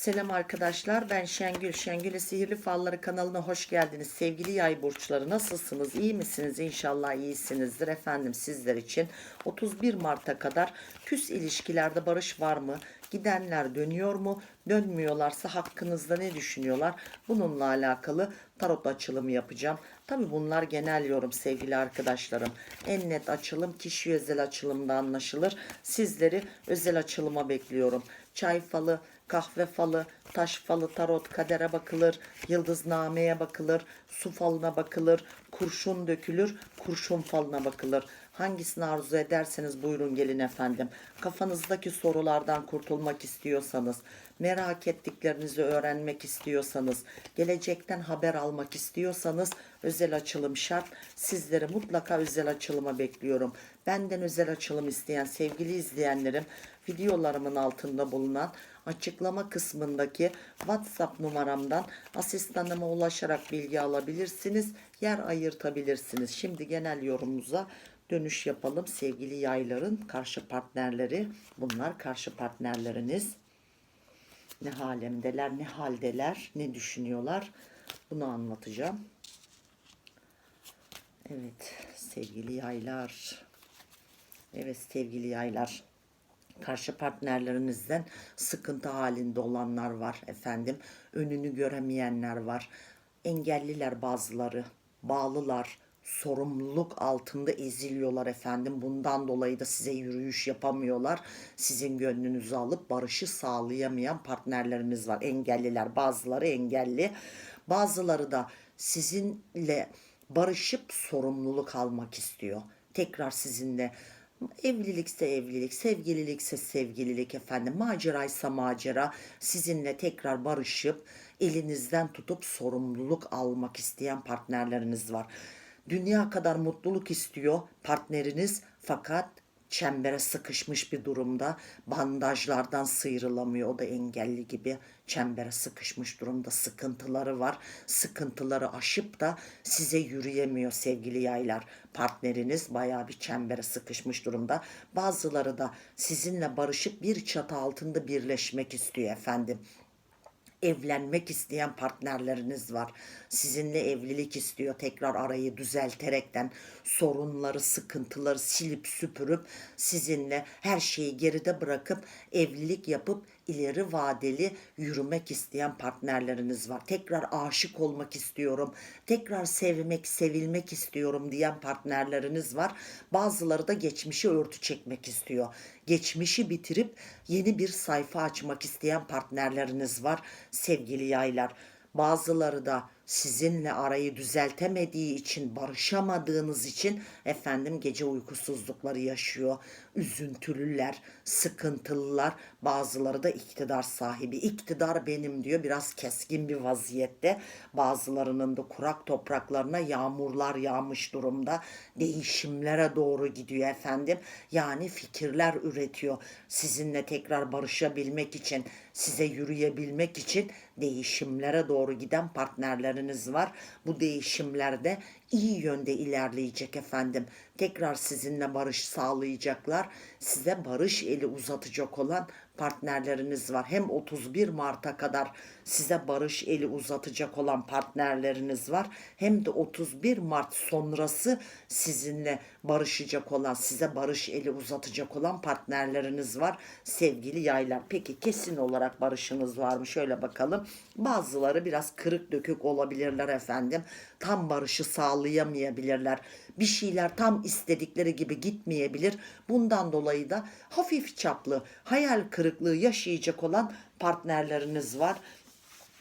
Selam arkadaşlar ben Şengül. Şengül'e Sihirli Falları kanalına hoş geldiniz. Sevgili yay burçları nasılsınız? İyi misiniz? İnşallah iyisinizdir efendim sizler için. 31 Mart'a kadar küs ilişkilerde barış var mı? Gidenler dönüyor mu? Dönmüyorlarsa hakkınızda ne düşünüyorlar? Bununla alakalı tarot açılımı yapacağım. Tabi bunlar genel yorum sevgili arkadaşlarım. En net açılım kişi özel açılımda anlaşılır. Sizleri özel açılıma bekliyorum. Çay falı, kahve falı, taş falı, tarot, kadere bakılır, yıldıznameye bakılır, su falına bakılır, kurşun dökülür, kurşun falına bakılır. Hangisini arzu ederseniz buyurun gelin efendim. Kafanızdaki sorulardan kurtulmak istiyorsanız, merak ettiklerinizi öğrenmek istiyorsanız, gelecekten haber almak istiyorsanız özel açılım şart. Sizleri mutlaka özel açılıma bekliyorum. Benden özel açılım isteyen sevgili izleyenlerim videolarımın altında bulunan açıklama kısmındaki WhatsApp numaramdan asistanıma ulaşarak bilgi alabilirsiniz. Yer ayırtabilirsiniz. Şimdi genel yorumumuza dönüş yapalım. Sevgili yayların karşı partnerleri bunlar karşı partnerleriniz. Ne halemdeler, ne haldeler, ne düşünüyorlar bunu anlatacağım. Evet sevgili yaylar. Evet sevgili yaylar. Karşı partnerlerinizden sıkıntı halinde olanlar var efendim. Önünü göremeyenler var. Engelliler bazıları, bağlılar, sorumluluk altında eziliyorlar efendim. Bundan dolayı da size yürüyüş yapamıyorlar. Sizin gönlünüzü alıp barışı sağlayamayan partnerleriniz var. Engelliler, bazıları engelli. Bazıları da sizinle barışıp sorumluluk almak istiyor. Tekrar sizinle evlilikse evlilik, sevgililikse sevgililik efendim, maceraysa macera sizinle tekrar barışıp elinizden tutup sorumluluk almak isteyen partnerleriniz var. Dünya kadar mutluluk istiyor partneriniz fakat çembere sıkışmış bir durumda. Bandajlardan sıyrılamıyor. O da engelli gibi çembere sıkışmış durumda. Sıkıntıları var. Sıkıntıları aşıp da size yürüyemiyor sevgili yaylar. Partneriniz bayağı bir çembere sıkışmış durumda. Bazıları da sizinle barışıp bir çatı altında birleşmek istiyor efendim evlenmek isteyen partnerleriniz var. Sizinle evlilik istiyor. Tekrar arayı düzelterekten sorunları, sıkıntıları silip süpürüp sizinle her şeyi geride bırakıp evlilik yapıp ileri vadeli yürümek isteyen partnerleriniz var. Tekrar aşık olmak istiyorum. Tekrar sevmek, sevilmek istiyorum diyen partnerleriniz var. Bazıları da geçmişi örtü çekmek istiyor. Geçmişi bitirip yeni bir sayfa açmak isteyen partnerleriniz var sevgili yaylar. Bazıları da sizinle arayı düzeltemediği için, barışamadığınız için efendim gece uykusuzlukları yaşıyor. Üzüntülüler, sıkıntılılar, bazıları da iktidar sahibi. İktidar benim diyor biraz keskin bir vaziyette. Bazılarının da kurak topraklarına yağmurlar yağmış durumda. Değişimlere doğru gidiyor efendim. Yani fikirler üretiyor. Sizinle tekrar barışabilmek için, size yürüyebilmek için değişimlere doğru giden partnerleriniz var. Bu değişimlerde iyi yönde ilerleyecek efendim. Tekrar sizinle barış sağlayacaklar. Size barış eli uzatacak olan partnerleriniz var. Hem 31 Mart'a kadar size barış eli uzatacak olan partnerleriniz var. Hem de 31 Mart sonrası sizinle barışacak olan, size barış eli uzatacak olan partnerleriniz var. Sevgili yaylar. Peki kesin olarak barışınız var mı? Şöyle bakalım. Bazıları biraz kırık dökük olabilirler efendim. Tam barışı sağlayamayabilirler. Bir şeyler tam istedikleri gibi gitmeyebilir. Bundan dolayı da hafif çaplı hayal kırıklığı yaşayacak olan partnerleriniz var.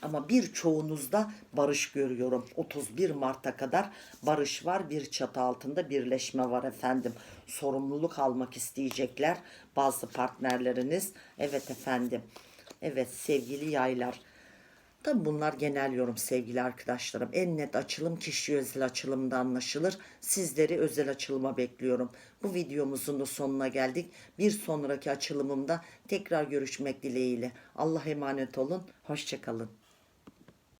Ama birçoğunuzda barış görüyorum. 31 Mart'a kadar barış var. Bir çatı altında birleşme var efendim. Sorumluluk almak isteyecekler bazı partnerleriniz. Evet efendim. Evet sevgili yaylar. Tabi bunlar genel yorum sevgili arkadaşlarım. En net açılım kişi özel açılımda anlaşılır. Sizleri özel açılıma bekliyorum. Bu videomuzun da sonuna geldik. Bir sonraki açılımımda tekrar görüşmek dileğiyle. Allah emanet olun. Hoşçakalın.